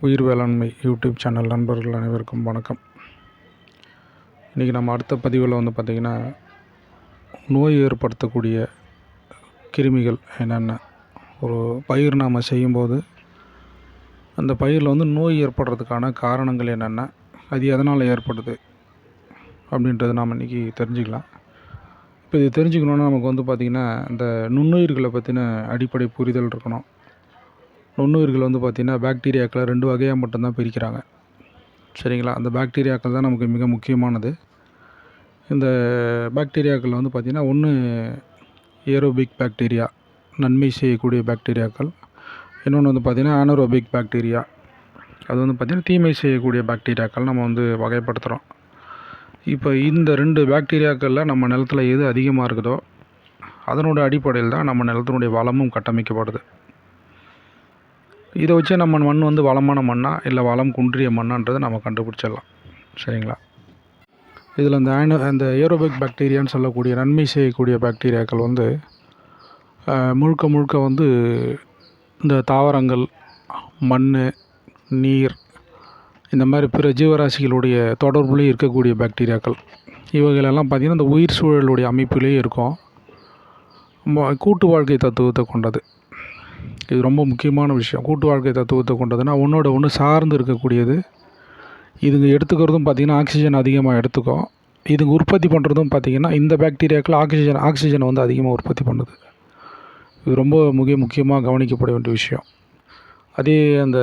உயிர் வேளாண்மை YouTube channel நண்பர்கள் அனைவருக்கும் வணக்கம். இன்றைக்கி நம்ம அடுத்த பதிவில் வந்து பார்த்திங்கன்னா நோய் ஏற்படுத்தக்கூடிய கிருமிகள் என்னென்ன? ஒரு பயிர் நாம் செய்யும்போது அந்த பயிரில் வந்து நோய் ஏற்படுறதுக்கான காரணங்கள் என்னென்ன? அது எதனால் ஏற்படுது? அப்படின்றது நாம் இன்றைக்கி தெரிஞ்சுக்கலாம். இப்போ இது தெரிஞ்சுக்கணுன்னா நமக்கு வந்து பார்த்திங்கன்னா இந்த நுண்ணுயிர்களை பற்றின அடிப்படை புரிதல் இருக்கணும். நுண்ணுயிர்கள் வந்து பார்த்திங்கன்னா பாக்டீரியாக்களை ரெண்டு வகையாக மட்டும்தான் பிரிக்கிறாங்க. சரிங்களா? அந்த பாக்டீரியாக்கள் தான் நமக்கு மிக முக்கியமானது. இந்த பாக்டீரியாக்கள் வந்து பார்த்திங்கன்னா ஒன்று ஏரோபிக் பாக்டீரியா நன்மை செய்யக்கூடிய பாக்டீரியாக்கள் இன்னொன்று வந்து பார்த்திங்கன்னா ஆனரோபிக் பாக்டீரியா அது வந்து பார்த்திங்கன்னா தீமை செய்யக்கூடிய பாக்டீரியாக்கள் நம்ம வந்து வகைப்படுத்துகிறோம் இப்போ இந்த ரெண்டு பாக்டீரியாக்களில் நம்ம நிலத்தில் எது அதிகமாக இருக்குதோ அதனோட அடிப்படையில் தான் நம்ம நிலத்தினுடைய வளமும் கட்டமைக்கப்படுது. இதை வச்சே நம்ம மண் வந்து வளமான மண்ணா இல்லை வளம் குன்றிய மண்ணான்றதை நம்ம கண்டுபிடிச்சிடலாம். சரிங்களா? இதில் இந்த ஆனோ அந்த ஏரோபிக் பாக்டீரியான்னு சொல்லக்கூடிய நன்மை செய்யக்கூடிய பாக்டீரியாக்கள் வந்து முழுக்க முழுக்க வந்து இந்த தாவரங்கள் மண் நீர் இந்த மாதிரி பிற ஜீவராசிகளுடைய தொடர்புலேயே இருக்கக்கூடிய பாக்டீரியாக்கள். இவைகளெல்லாம் பார்த்திங்கன்னா இந்த உயிர் சூழலுடைய அமைப்பிலேயே இருக்கும். கூட்டு வாழ்க்கை தத்துவத்தை கொண்டது. இது ரொம்ப முக்கியமான விஷயம். கூட்டு வாழ்க்கை தத்துவத்தை கொண்டதுன்னா ஒன்றோட ஒன்று சார்ந்து இருக்கக்கூடியது. இதுங்க எடுத்துக்கிறதும் பார்த்திங்கன்னா ஆக்சிஜன் அதிகமாக எடுத்துக்கும் இதுங்க உற்பத்தி பண்ணுறதும் பார்த்திங்கன்னா இந்த பாக்டீரியாக்கள் ஆக்சிஜன் ஆக்சிஜனை வந்து அதிகமாக உற்பத்தி பண்ணுது. இது ரொம்ப மிக முக்கியமாக கவனிக்கப்பட வேண்டிய விஷயம். அதே அந்த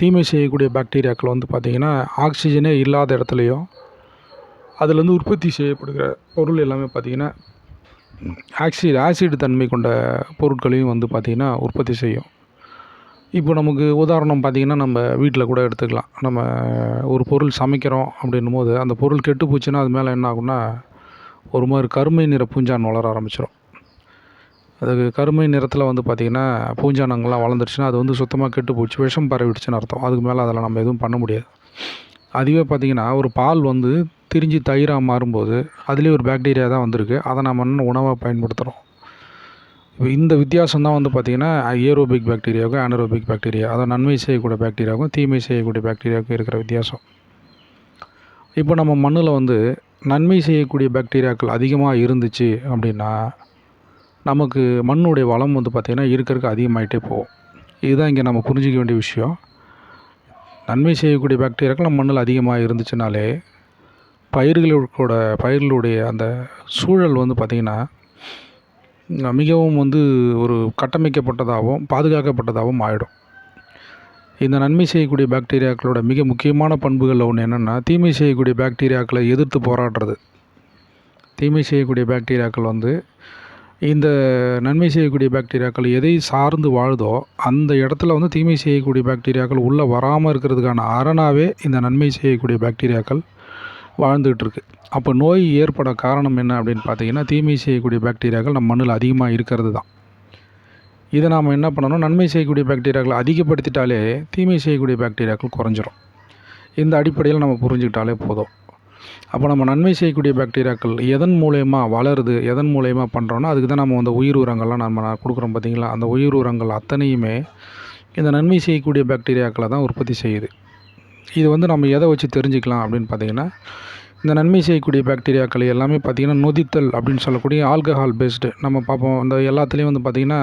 தீமை செய்யக்கூடிய பாக்டீரியாக்கள் வந்து பார்த்திங்கன்னா ஆக்சிஜனே இல்லாத இடத்துலையும் அதுலேருந்து உற்பத்தி செய்யப்படுகிற பொருள் எல்லாமே பார்த்திங்கன்னா ஆக்சிட் ஆசிட் தன்மை கொண்ட பொருட்களையும் வந்து பார்த்திங்கன்னா உற்பத்தி செய்யும். இப்போ நமக்கு உதாரணம் பார்த்திங்கன்னா நம்ம வீட்டில் கூட எடுத்துக்கலாம். நம்ம ஒரு பொருள் சமைக்கிறோம் அப்படின்னும் போது அந்த பொருள் கெட்டு போச்சுன்னா அது மேலே என்ன ஆகும்னா ஒரு மாதிரி கருமை நிற பூஞ்சான் வளர ஆரம்பிச்சிடும் அதுக்கு கருமை நிறத்தில் வந்து பார்த்திங்கன்னா பூஞ்சானங்கள்லாம் வளர்ந்துருச்சுன்னா அது வந்து சுத்தமாக கெட்டு போச்சு விஷம் பரவிடுச்சுன்னு அர்த்தம். அதுக்கு மேலே அதில் நம்ம எதுவும் பண்ண முடியாது. அதுவே பார்த்திங்கன்னா ஒரு பால் வந்து திரிஞ்சு தயிராக மாறும்போது அதுலேயே ஒரு பாக்டீரியா தான் வந்திருக்கு. அதை நம்ம இன்னும் உணவாக பயன்படுத்துகிறோம் இப்போ இந்த வித்தியாசம் தான் வந்து பார்த்திங்கன்னா ஏரோபிக் பாக்டீரியாவுக்கும் ஆனரோபிக் பாக்டீரியா அதாவது நன்மை செய்யக்கூடிய பாக்டீரியாவுக்கும் தீமை செய்யக்கூடிய பாக்டீரியாவுக்கும் இருக்கிற வித்தியாசம். இப்போ நம்ம மண்ணில் வந்து நன்மை செய்யக்கூடிய பாக்டீரியாக்கள் அதிகமாக இருந்துச்சு அப்படின்னா நமக்கு மண்ணுடைய வளம் வந்து பார்த்திங்கன்னா இருக்கிறதுக்கு அதிகமாகிட்டே போகும். இதுதான் இங்கே நம்ம புரிஞ்சிக்க வேண்டிய விஷயம். நன்மை செய்யக்கூடிய பாக்டீரியாக்கள் நம்ம மண்ணில் அதிகமாக இருந்துச்சுனாலே பயிர்களோட பயிர்களுடைய அந்த சூழல் வந்து பார்த்திங்கன்னா மிகவும் வந்து ஒரு கட்டமைக்கப்பட்டதாகவும் பாதுகாக்கப்பட்டதாகவும் ஆகிடும் இந்த நன்மை செய்யக்கூடிய பாக்டீரியாக்களோட மிக முக்கியமான பண்புகளில் ஒன்று என்னென்னா தீமை செய்யக்கூடிய பாக்டீரியாக்களை எதிர்த்து போராடுறது. தீமை செய்யக்கூடிய பாக்டீரியாக்கள் வந்து இந்த நன்மை செய்யக்கூடிய பாக்டீரியாக்கள் எதை சார்ந்து வாழுதோ அந்த இடத்துல வந்து தீமை செய்யக்கூடிய பாக்டீரியாக்கள் உள்ளே வராமல் இருக்கிறதுக்கான அரணாகவே இந்த நன்மை செய்யக்கூடிய பாக்டீரியாக்கள். வாழ்ந்துகிட்டு இருக்கு அப்போ நோய் ஏற்பட காரணம் என்ன அப்படின்னு பார்த்தீங்கன்னா தீமை செய்யக்கூடிய பாக்டீரியாக்கள் நம்ம மண்ணில் அதிகமாக இருக்கிறது தான். இதை நாம் என்ன பண்ணணும்? நன்மை செய்யக்கூடிய பாக்டீரியாக்களை அதிகப்படுத்திட்டாலே தீமை செய்யக்கூடிய பாக்டீரியாக்கள் குறைஞ்சிரும். இந்த அடிப்படையில் நம்ம புரிஞ்சுக்கிட்டாலே போதும். அப்போ நம்ம நன்மை செய்யக்கூடிய பாக்டீரியாக்கள் எதன் மூலயமா வளருது எதன் மூலயமா பண்ணுறோன்னா அதுக்கு தான் நம்ம அந்த உயிர் உரங்கள்லாம் நம்ம கொடுக்குறோம் பார்த்தீங்களா? அந்த உயிர் உரங்கள் அத்தனையுமே இந்த நன்மை செய்யக்கூடிய பாக்டீரியாக்களை தான் உற்பத்தி செய்யுது. இது வந்து நம்ம எதை வச்சு தெரிஞ்சுக்கலாம் அப்படின்னு பார்த்தீங்கன்னா இந்த நன்மை செய்யக்கூடிய பாக்டீரியாக்கள் எல்லாமே பார்த்திங்கன்னா நொதித்தல் அப்படின்னு சொல்லக்கூடிய ஆல்கஹால் பேஸ்டு நம்ம பார்ப்போம். இந்த எல்லாத்துலேயும் வந்து பார்த்திங்கன்னா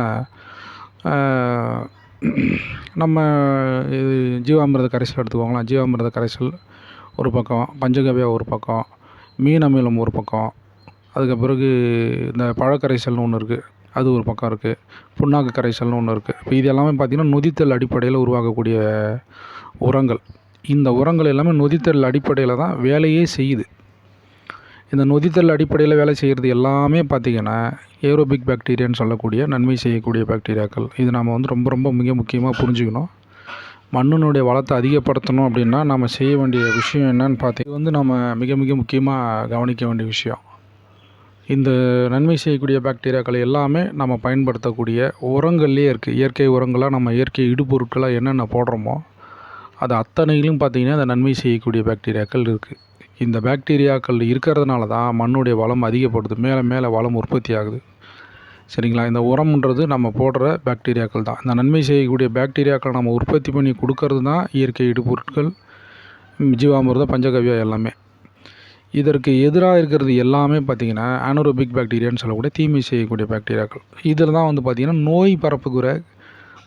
நம்ம இது ஜீவாமிரத கரைசல் எடுத்துக்கோங்களேன். ஜீவாமிரத கரைசல் ஒரு பக்கம் பஞ்சகவ்யா ஒரு பக்கம் மீன் அமிலம் ஒரு பக்கம் அதுக்கு பிறகு இந்த பழக்கரைசல்னு ஒன்று இருக்குது அது ஒரு பக்கம் இருக்குது புண்ணாக்கு கரைசல்னு ஒன்று இருக்குது இப்போ இது எல்லாமே பார்த்திங்கன்னா நொதித்தல் அடிப்படையில் உருவாகக்கூடிய உரங்கள். இந்த உரங்கள் எல்லாமே நொதித்தல் அடிப்படையில் தான் வேலையே செய்யுது. இந்த நொதித்தல் அடிப்படையில் வேலை செய்கிறது எல்லாமே பார்த்திங்கன்னா ஏரோபிக் பாக்டீரியான்னு சொல்லக்கூடிய நன்மை செய்யக்கூடிய பாக்டீரியாக்கள். இது நாம் வந்து ரொம்ப ரொம்ப மிக முக்கியமாக புரிஞ்சுக்கணும். மண்ணினுடைய வளத்தை அதிகப்படுத்தணும் அப்படின்னா நம்ம செய்ய வேண்டிய விஷயம் என்னன்னு பார்த்து இது வந்து நம்ம மிக மிக முக்கியமாக கவனிக்க வேண்டிய விஷயம். இந்த நன்மை செய்யக்கூடிய பாக்டீரியாக்கள் எல்லாமே நம்ம பயன்படுத்தக்கூடிய உரங்கள்லேயே இருக்குது இயற்கை உரங்களாக நம்ம இயற்கை இடுபொருட்களாக என்னென்ன போடுறோமோ அது அத்தனையிலும் பார்த்திங்கன்னா அந்த நன்மை செய்யக்கூடிய பாக்டீரியாக்கள் இருக்குது இந்த பாக்டீரியாக்கள் இருக்கிறதுனால தான் மண்ணுடைய வளம் அதிகப்படுது. மேலே மேலே வளம் உற்பத்தி ஆகுது. சரிங்களா? இந்த உரம்ன்றது நம்ம போடுற பாக்டீரியாக்கள் தான். இந்த நன்மை செய்யக்கூடிய பாக்டீரியாக்களை நம்ம உற்பத்தி பண்ணி கொடுக்கறது தான் இயற்கை இடுபொருட்கள் ம், ஜீவாமிர்தம் பஞ்சகவ்யா எல்லாமே. இதற்கு எதிராக இருக்கிறது எல்லாமே பார்த்திங்கன்னா ஆனோரோபிக் பாக்டீரியான்னு சொல்லக்கூடிய தீமை செய்யக்கூடிய பாக்டீரியாக்கள் இதில் தான் வந்து பார்த்திங்கன்னா நோய் பரப்புகிற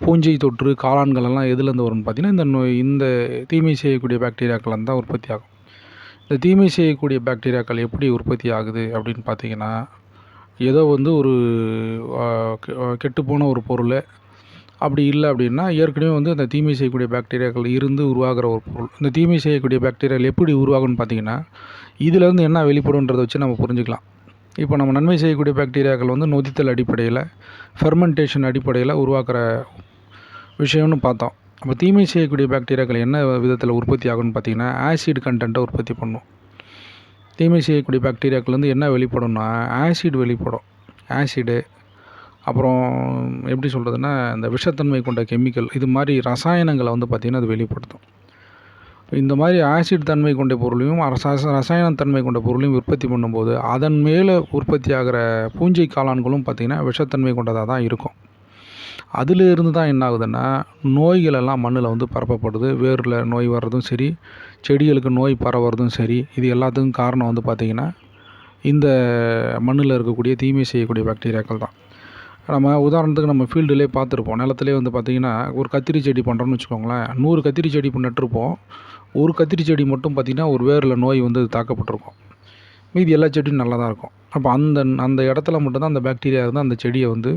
பூஞ்சை தொற்று காளான்கள் எல்லாம் எதுலேருந்து வரும்னு பார்த்திங்கன்னா இந்த நோய் இந்த தீமை செய்யக்கூடிய பாக்டீரியாக்கள் தான் உற்பத்தி ஆகும். இந்த தீமை செய்யக்கூடிய பாக்டீரியாக்கள் எப்படி உற்பத்தி ஆகுது அப்படின்னு பார்த்தீங்கன்னா ஏதோ வந்து ஒரு கெட்டுப்போன ஒரு பொருள். அப்படி இல்லை அப்படின்னா ஏற்கனவே வந்து அந்த தீமை செய்யக்கூடிய பாக்டீரியாக்கள் இருந்து உருவாகிற ஒரு பொருள். இந்த தீமை செய்யக்கூடிய பாக்டீரியாக்கள் எப்படி உருவாகும்னு பார்த்தீங்கன்னா இதுலேருந்து என்ன வெளிப்படுன்றதை வச்சு நம்ம புரிஞ்சுக்கலாம். இப்போ நம்ம நன்மை செய்யக்கூடிய பாக்டீரியாக்கள் வந்து நொதித்தல் அடிப்படையில் ஃபெர்மெண்டேஷன் அடிப்படையில் உருவாக்குற விஷயம்னு பார்த்தோம். அப்போ தீமை செய்யக்கூடிய பாக்டீரியாக்கள் என்ன விதத்தில் உற்பத்தி ஆகும்னு பார்த்தீங்கன்னா ஆசிட் கண்டென்ட்டை உற்பத்தி பண்ணும். தீமை செய்யக்கூடிய பாக்டீரியாக்கள் வந்து என்ன வெளிப்படும்னா ஆசிட் வெளிப்படும். ஆசிடு அப்புறம் எப்படி சொல்கிறதுன்னா இந்த விஷத்தன்மை கொண்ட கெமிக்கல் இது மாதிரி ரசாயனங்களை வந்து பார்த்திங்கன்னா அது வெளிப்படுத்தும். இந்த மாதிரி ஆசிட் தன்மை கொண்ட பொருளையும் ரசாயன தன்மை கொண்ட பொருளையும் உற்பத்தி பண்ணும்போது அதன் மேலே உற்பத்தி ஆகிற பூஞ்சை காளான்களும் பார்த்திங்கன்னா விஷத்தன்மை கொண்டதாக தான் இருக்கும். அதில் இருந்து தான் என்ன ஆகுதுன்னா நோய்கள் எல்லாம் மண்ணில் வந்து பரப்பப்படுது. வேரில் நோய் வர்றதும் சரி செடிகளுக்கு நோய் பரவுறதும் சரி இது எல்லாத்துக்கும் காரணம் வந்து பார்த்திங்கன்னா இந்த மண்ணில் இருக்கக்கூடிய தீமை செய்யக்கூடிய பாக்டீரியாக்கள் தான். நம்ம உதாரணத்துக்கு நம்ம ஃபீல்டுலேயே பார்த்துருப்போம் நிலத்துலேயே வந்து பார்த்திங்கன்னா ஒரு கத்திரி செடி பண்ணுறோம்னு வச்சுக்கோங்களேன். நூறு கத்திரி செடி இப்போ நட்டிருப்போம். ஒரு கத்திரி செடி மட்டும் பார்த்திங்கன்னா ஒரு வேரில் நோய் வந்து தாக்கப்பட்டிருக்கும். மீதி எல்லா செடியும் நல்லா தான் இருக்கும். அப்போ அந்த அந்த இடத்துல மட்டும்தான் அந்த பாக்டீரியா இருந்தால் அந்த செடியை வந்து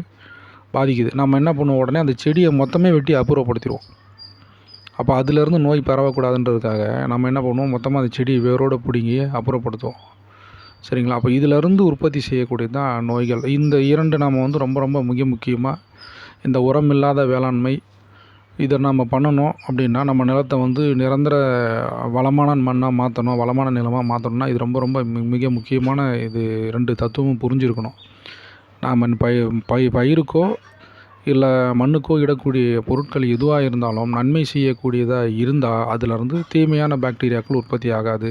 பாதிக்குது. நம்ம என்ன பண்ணுவோம்? உடனே அந்த செடியை மொத்தமே வெட்டி அப்புறப்படுத்திடுவோம் அப்போ அதுலேருந்து நோய் பரவக்கூடாதுன்றதுக்காக நம்ம என்ன பண்ணுவோம்? மொத்தமாக அந்த செடியை வேரோடு பிடுங்கி அப்புறப்படுத்துவோம் சரிங்களா? அப்போ இதிலிருந்து உற்பத்தி செய்யக்கூடியது தான் நோய்கள். இந்த இரண்டு நாம் வந்து ரொம்ப ரொம்ப மிக முக்கியமாக இந்த உரம் இல்லாத வேளாண்மை இதை நம்ம பண்ணணும் அப்படின்னா நம்ம நிலத்தை வந்து நிரந்தர வளமான மண்ணாக மாற்றணும் வளமான நிலமாக மாற்றணும்னா இது ரொம்ப ரொம்ப மி- மிக முக்கியமான இது ரெண்டு தத்துவமும் புரிஞ்சுருக்கணும். நாம் பய பய பயிருக்கோ இல்லை மண்ணுக்கோ இடக்கூடிய பொருட்கள் எதுவாக இருந்தாலும் நன்மை செய்யக்கூடியதாக இருந்தால் அதிலிருந்து தீமையான பாக்டீரியாக்கள் உற்பத்தி ஆகாது.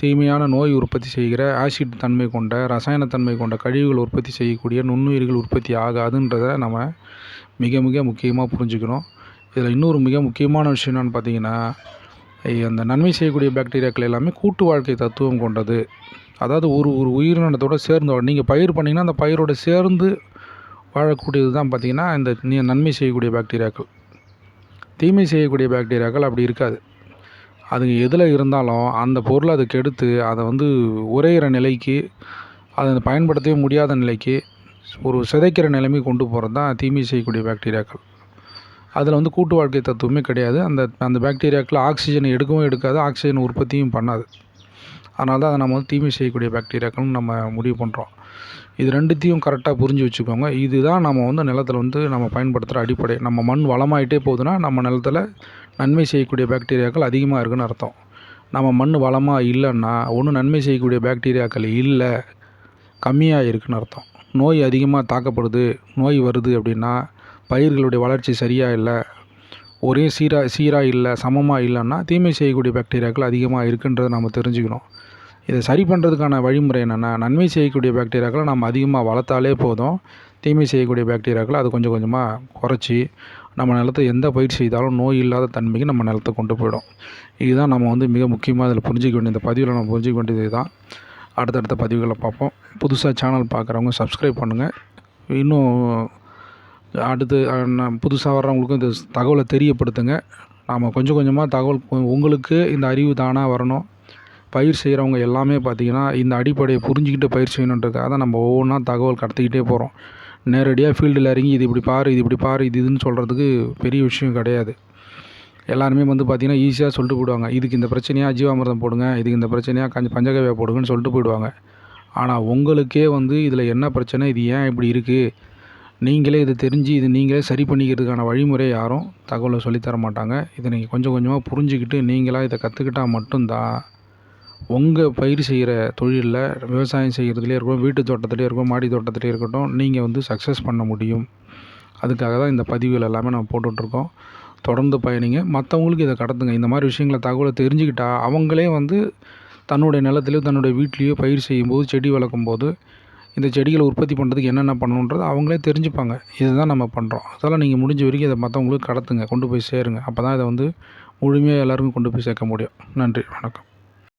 தீமையான நோய் உற்பத்தி செய்கிற ஆசிட் தன்மை கொண்ட ரசாயன தன்மை கொண்ட கழிவுகள் உற்பத்தி செய்யக்கூடிய நுண்ணுயிர்கள் உற்பத்தி ஆகாதுன்றதை நம்ம மிக மிக முக்கியமாக புரிஞ்சுக்கணும். இதில் இன்னொரு மிக முக்கியமான விஷயம் என்னென்னு பார்த்தீங்கன்னா அந்த நன்மை செய்யக்கூடிய பாக்டீரியாக்கள் எல்லாமே கூட்டு வாழ்க்கை தத்துவம் கொண்டது. அதாவது ஒரு ஒரு உயிரினத்தோடு சேர்ந்து நீங்கள் பயிர் பண்ணிங்கன்னா அந்த பயிரோட சேர்ந்து வாழக்கூடியது தான் பார்த்தீங்கன்னா இந்த நன்மை செய்யக்கூடிய பாக்டீரியாக்கள். தீமை செய்யக்கூடிய பாக்டீரியாக்கள் அப்படி இருக்காது. அதுங்க எதில் இருந்தாலும் அந்த பொருளை அதை கெடுத்து அதை வந்து உரையிற நிலைக்கு அதை பயன்படுத்தவே முடியாத நிலைக்கு ஒரு சிதைக்கிற நிலைமை கொண்டு போகிறது தான் தீமை செய்யக்கூடிய பாக்டீரியாக்கள். அதில் வந்து கூட்டு வாழ்க்கை தத்துவமே கிடையாது. அந்த அந்த பாக்டீரியாக்கள் ஆக்சிஜனை எடுக்கவும் எடுக்காது ஆக்சிஜன் உற்பத்தியும் பண்ணாது. அதனால தான் அதை நம்ம வந்து தீமை செய்யக்கூடிய பாக்டீரியாக்கள்னு நம்ம முடிவு பண்ணுறோம் இது ரெண்டுத்தையும் கரெக்டாக புரிஞ்சு வச்சுக்கோங்க. இதுதான் நம்ம வந்து நிலத்தில் வந்து நம்ம பயன்படுத்துகிற அடிப்படை. நம்ம மண் வளமாயிட்டே போகுதுன்னா நம்ம நிலத்தில் நன்மை செய்யக்கூடிய பாக்டீரியாக்கள் அதிகமாக இருக்குன்னு அர்த்தம். நம்ம மண் வளமாக இல்லைன்னா ஒன்றும் நன்மை செய்யக்கூடிய பாக்டீரியாக்கள் இல்லை கம்மியாக இருக்குன்னு அர்த்தம். நோய் அதிகமாக தாக்கப்படுது நோய் வருது அப்படின்னா பயிர்களுடைய வளர்ச்சி சரியாக இல்லை ஒரே சீராக சீராக இல்லை சமமாக இல்லைன்னா தீமை செய்யக்கூடிய பாக்டீரியாக்கள் அதிகமாக இருக்குன்றதை நம்ம தெரிஞ்சுக்கணும். இதை சரி பண்ணுறதுக்கான வழிமுறை என்னென்னா நன்மை செய்யக்கூடிய பாக்டீரியாக்களை நம்ம அதிகமாக வளர்த்தாலே போதும். தீமை செய்யக்கூடிய பாக்டீரியாக்களை அது கொஞ்சம் கொஞ்சமாக குறைச்சி நம்ம நிலத்தை எந்த பயிர் செய்தாலும் நோய் இல்லாத தன்மைக்கு நம்ம நிலத்தை கொண்டு போயிடும். இதுதான் நம்ம வந்து மிக முக்கியமாக இதில் புரிஞ்சிக்க வேண்டிய இந்த பதிவில் நம்ம புரிஞ்சிக்க வேண்டியது தான் அடுத்தடுத்த பதிவுகளை பார்ப்போம். புதுசாக சேனல் பார்க்குறவங்க சப்ஸ்கிரைப் பண்ணுங்கள் இன்னும் அடுத்து புதுசாக வர்றவங்களுக்கும் இந்த தகவலை தெரியப்படுத்துங்க. நாம் கொஞ்சம் கொஞ்சமாக தகவல் உங்களுக்கு இந்த அறிவு தானாக வரணும். பயிர் செய்கிறவங்க எல்லாமே பார்த்திங்கன்னா இந்த அடிப்படையை புரிஞ்சுக்கிட்டு பயிர் செய்யணுன்றதுக்காக தான் நம்ம ஒவ்வொன்றா தகவல் கடத்திக்கிட்டே போகிறோம் நேரடியாக ஃபீல்டில் இறங்கி இது இப்படி பாரு இது இப்படி பாரு இது இதுன்னு சொல்கிறதுக்கு பெரிய விஷயம் கிடையாது. எல்லாருமே வந்து பார்த்திங்கன்னா ஈஸியாக சொல்லிட்டு போயிடுவாங்க. இதுக்கு இந்த பிரச்சனையாக ஜீவாமிர்தம் போடுங்க. இதுக்கு இந்த பிரச்சனையாக கஞ்சி பஞ்சகவியா போடுங்கன்னு சொல்லிட்டு போயிடுவாங்க. ஆனால் உங்களுக்கே வந்து இதில் என்ன பிரச்சனை? இது ஏன் இப்படி இருக்குது நீங்களே இதை தெரிஞ்சு இது நீங்களே சரி பண்ணிக்கிறதுக்கான வழிமுறை யாரும் தகவலை சொல்லித்தர மாட்டாங்க. இதை நீங்கள் கொஞ்சம் கொஞ்சமாக புரிஞ்சுக்கிட்டு நீங்களாக இதை கற்றுக்கிட்டால் மட்டும்தான் உங்கள் பயிர் செய்கிற தொழிலில் விவசாயம் செய்கிறதுலே இருக்கட்டும் வீட்டு தோட்டத்திலே இருக்கட்டும் மாடி தோட்டத்துலேயே இருக்கட்டும் நீங்கள் வந்து சக்ஸஸ் பண்ண முடியும். அதுக்காக தான் இந்த பதிவுகள் எல்லாமே நம்ம போட்டுட்ருக்கோம். தொடர்ந்து பயணிங்க. மற்றவங்களுக்கு இதை கடத்துங்க. இந்த மாதிரி விஷயங்களை தகவலை தெரிஞ்சுக்கிட்டா அவங்களே வந்து தன்னுடைய நிலத்திலையோ தன்னுடைய வீட்லேயோ பயிர் செய்யும்போது செடி வளர்க்கும் போது இந்த செடிகளை உற்பத்தி பண்ணுறதுக்கு என்னென்ன பண்ணணுன்றது அவங்களே தெரிஞ்சுப்பாங்க. இதுதான் நம்ம பண்ணுறோம் அதெல்லாம் நீங்கள் முடிஞ்ச வரைக்கும் இதை மற்றவங்களுக்கு கடத்துங்க. கொண்டு போய் சேருங்க. அப்போ தான் இதை வந்து முழுமையாக எல்லாருக்கும் கொண்டு போய் சேர்க்க முடியும். நன்றி. வணக்கம்.